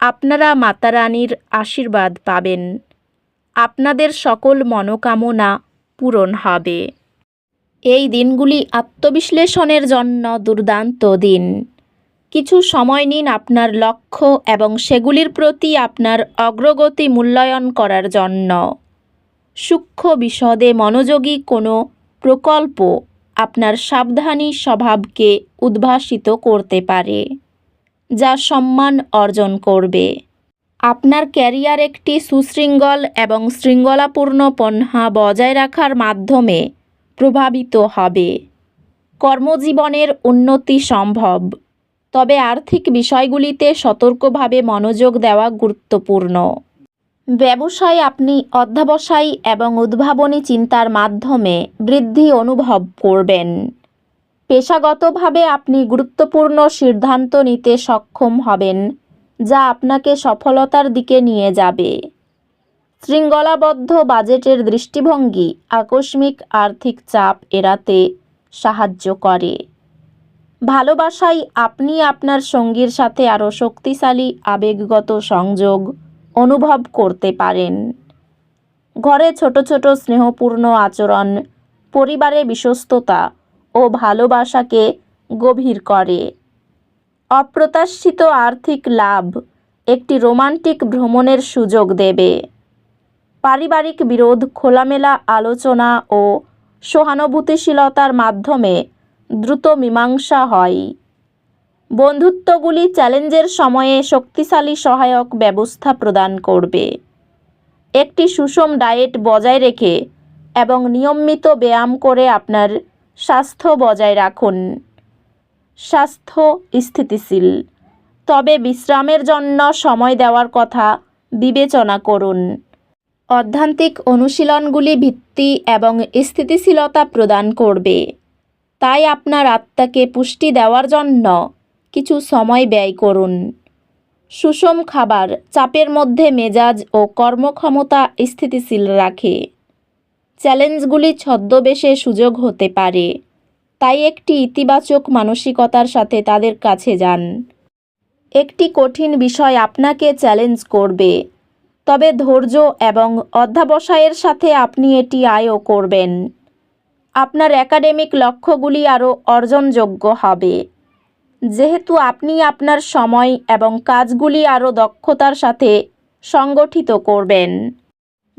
আপনারা মাতা রানীর আশীর্বাদ পাবেন। আপনাদের সকল মনোকামনা পূরণ হবে। এই দিনগুলি আত্মবিশ্লেষণের জন্য দুর্দান্ত দিন। কিছু সময় নিন আপনার লক্ষ্য এবং সেগুলির প্রতি আপনার অগ্রগতি মূল্যায়ন করার জন্য। সূক্ষ্ম বিশদে মনোযোগী কোনো প্রকল্প আপনার সাবধানী স্বভাবকে উদ্ভাসিত করতে পারে। যা সম্মান অর্জন করবে। আপনার ক্যারিয়ার একটি সুশৃঙ্গল এবং শৃঙ্খলাপূর্ণ পন্হা বজায় রাখার মাধ্যমে প্রভাবিত হবে। কর্মজীবনের উন্নতি সম্ভব। তবে আর্থিক বিষয়গুলিতে সতর্কভাবে মনোযোগ দেওয়া গুরুত্বপূর্ণ। ব্যবসায় আপনি অধ্যাবসায়ী এবং উদ্ভাবনী চিন্তার মাধ্যমে বৃদ্ধি অনুভব করবেন। পেশাগতভাবে আপনি গুরুত্বপূর্ণ সিদ্ধান্ত নিতে সক্ষম হবেন, যা আপনাকে সফলতার দিকে নিয়ে যাবে। শৃঙ্খলাবদ্ধ বাজেটের দৃষ্টিভঙ্গি আকস্মিক আর্থিক চাপ এড়াতে সাহায্য করে। ভালোবাসায় আপনি আপনার সঙ্গীর সাথে আরও শক্তিশালী, আবেগগত সংযোগ অনুভব করতে পারেন। ঘরে ছোট ছোট স্নেহপূর্ণ আচরণ, পরিবারে বিশ্বস্ততা ও ভালোবাসাকে গভীর করে। অপ্রত্যাশিত আর্থিক লাভ একটি রোমান্টিক ভ্রমণের সুযোগ দেবে। পারিবারিক বিরোধ, খোলামেলা আলোচনা ও সহানুভূতিশীলতার মাধ্যমে দ্রুত মীমাংসা হয়। বন্ধুত্বগুলি চ্যালেঞ্জের সময়ে শক্তিশালী সহায়ক ব্যবস্থা প্রদান করবে। একটি সুষম ডায়েট বজায় রেখে এবং নিয়মিত ব্যায়াম করে আপনার স্বাস্থ্য বজায় রাখুন। স্বাস্থ্য স্থিতিশীল। তবে বিশ্রামের জন্য সময় দেওয়ার কথা বিবেচনা করুন। অধ্যান্তিক অনুশীলনগুলি ভিত্তি এবং স্থিতিশীলতা প্রদান করবে। তাই আপনার আত্মাকে পুষ্টি দেওয়ার জন্য কিছু সময় ব্যয় করুন। সুষম খাবার চাপের মধ্যে মেজাজ ও কর্মক্ষমতা স্থিতিশীল রাখে। চ্যালেঞ্জগুলি ছদ্মবেশে সুযোগ হতে পারে। তাই একটি ইতিবাচক মানসিকতার সাথে তাদের কাছে যান। একটি কঠিন বিষয় আপনাকে চ্যালেঞ্জ করবে। তবে ধৈর্য এবং অধ্যাবসায়ের সাথে আপনি এটি আয়ও করবেন। আপনার একাডেমিক লক্ষ্যগুলি আরও অর্জনযোগ্য হবে। যেহেতু আপনি আপনার সময় এবং কাজগুলি আরও দক্ষতার সাথে সংগঠিত করবেন।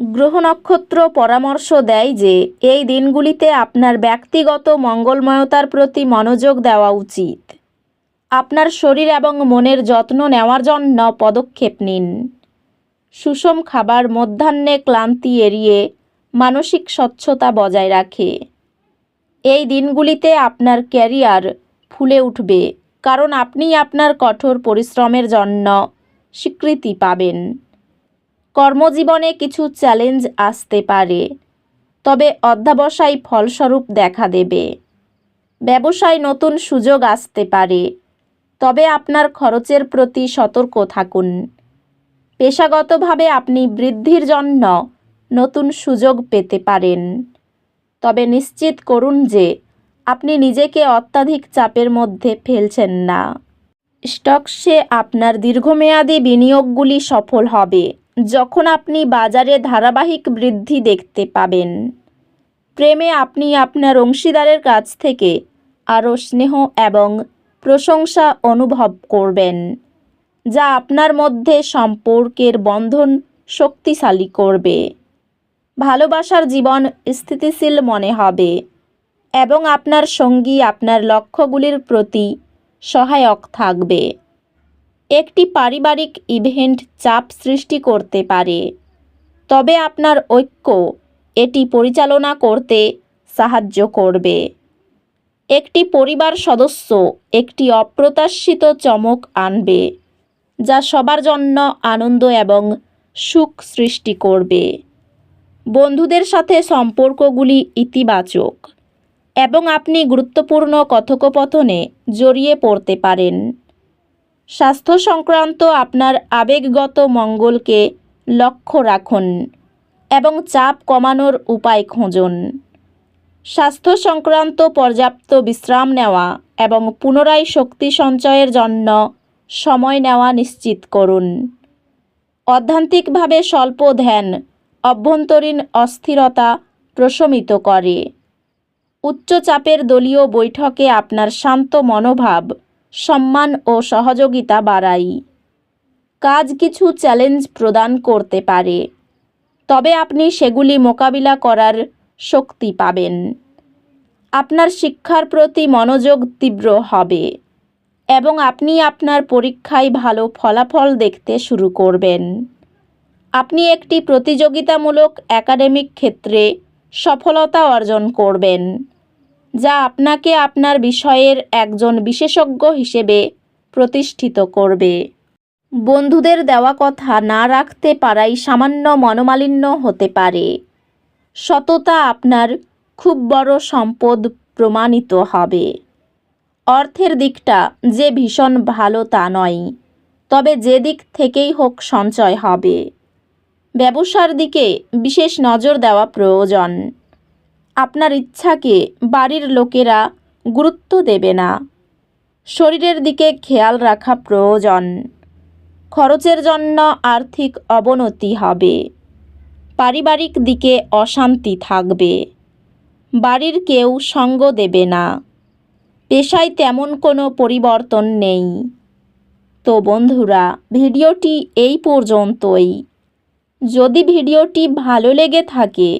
গ্রহ নক্ষত্র পরামর্শ দেয় যে, এই দিনগুলিতে আপনার ব্যক্তিগত মঙ্গলময়তার প্রতি মনোযোগ দেওয়া উচিত। আপনার শরীর এবং মনের যত্ন নেওয়ার জন্য পদক্ষেপ নিন। সুষম খাবার মধ্যাহ্নে ক্লান্তি এড়িয়ে মানসিক স্বচ্ছতা বজায় রাখে। এই দিনগুলিতে আপনার ক্যারিয়ার ফুলে উঠবে, কারণ আপনি আপনার কঠোর পরিশ্রমের জন্য স্বীকৃতি পাবেন। কর্মজীবনে কিছু চ্যালেঞ্জ আসতে পারে, তবে অধ্যাবসায় ফলস্বরূপ দেখা দেবে। ব্যবসায় নতুন সুযোগ আসতে পারে, তবে আপনার খরচের প্রতি সতর্ক থাকুন। পেশাগতভাবে আপনি বৃদ্ধির জন্য নতুন সুযোগ পেতে পারেন, তবে নিশ্চিত করুন যে আপনি নিজেকে অত্যাধিক চাপের মধ্যে ফেলছেন না। স্টকসে আপনার দীর্ঘমেয়াদী বিনিয়োগগুলি সফল হবে। যখন আপনি বাজারে ধারাবাহিক বৃদ্ধি দেখতে পাবেন, প্রেমে আপনি আপনার অংশীদারের কাছ থেকে আরও স্নেহ এবং প্রশংসা অনুভব করবেন, যা আপনার মধ্যে সম্পর্কের বন্ধন শক্তিশালী করবে। ভালোবাসার জীবন স্থিতিশীল মনে হবে এবং আপনার সঙ্গী আপনার লক্ষ্যগুলির প্রতি সহায়ক থাকবে। একটি পারিবারিক ইভেন্ট চাপ সৃষ্টি করতে পারে। তবে আপনার ঐক্য এটি পরিচালনা করতে সাহায্য করবে। একটি পরিবার সদস্য একটি অপ্রত্যাশিত চমক আনবে, যা সবার জন্য আনন্দ এবং সুখ সৃষ্টি করবে। বন্ধুদের সাথে সম্পর্কগুলি ইতিবাচক এবং আপনি গুরুত্বপূর্ণ কথোপকথনে জড়িয়ে পড়তে পারেন। স্বাস্থ্য সংক্রান্ত আপনার আবেগগত মঙ্গলকে লক্ষ্য রাখুন এবং চাপ কমানোর উপায় খুঁজুন। স্বাস্থ্য সংক্রান্ত পর্যাপ্ত বিশ্রাম নেওয়া এবং পুনরায় শক্তি সঞ্চয়ের জন্য সময় নেওয়া নিশ্চিত করুন। অধ্যান্তিকভাবে স্বল্প ধ্যান, অভ্যন্তরীণ অস্থিরতা প্রশমিত করে। উচ্চচাপের দলীয় বৈঠকে আপনার শান্ত মনোভাব সম্মান ও সহযোগিতা বাড়াই। কাজ কিছু চ্যালেঞ্জ প্রদান করতে পারে। তবে আপনি সেগুলি মোকাবিলা করার শক্তি পাবেন। আপনার শিক্ষার প্রতি মনোযোগ তীব্র হবে এবং আপনি আপনার পরীক্ষায় ভালো ফলাফল দেখতে শুরু করবেন। আপনি একটি প্রতিযোগিতামূলক একাডেমিক ক্ষেত্রে সফলতা অর্জন করবেন। যা আপনাকে আপনার বিষয়ের একজন বিশেষজ্ঞ হিসেবে প্রতিষ্ঠিত করবে। বন্ধুদের দেওয়া কথা না রাখতে পারাই সামান্য মনোমালিন্য হতে পারে। সততা আপনার খুব বড় সম্পদ প্রমাণিত হবে। অর্থের দিকটা যে ভীষণ ভালো তা নয়, তবে যে দিক থেকেই হোক সঞ্চয় হবে। ব্যবসার দিকে বিশেষ নজর দেওয়া প্রয়োজন। আপনার ইচ্ছাকে বাড়ির লোকেরা গুরুত্ব দেবে না। শরীরের দিকে খেয়াল রাখা প্রয়োজন। খরচের জন্য আর্থিক অবনতি হবে। পারিবারিক দিকে অশান্তি থাকবে। বাড়ির কেউ সঙ্গ দেবে না। পেশায় তেমন কোনো পরিবর্তন নেই। তো বন্ধুরা, ভিডিওটি এই পর্যন্তই। যদি ভিডিওটি ভালো লেগে থাকে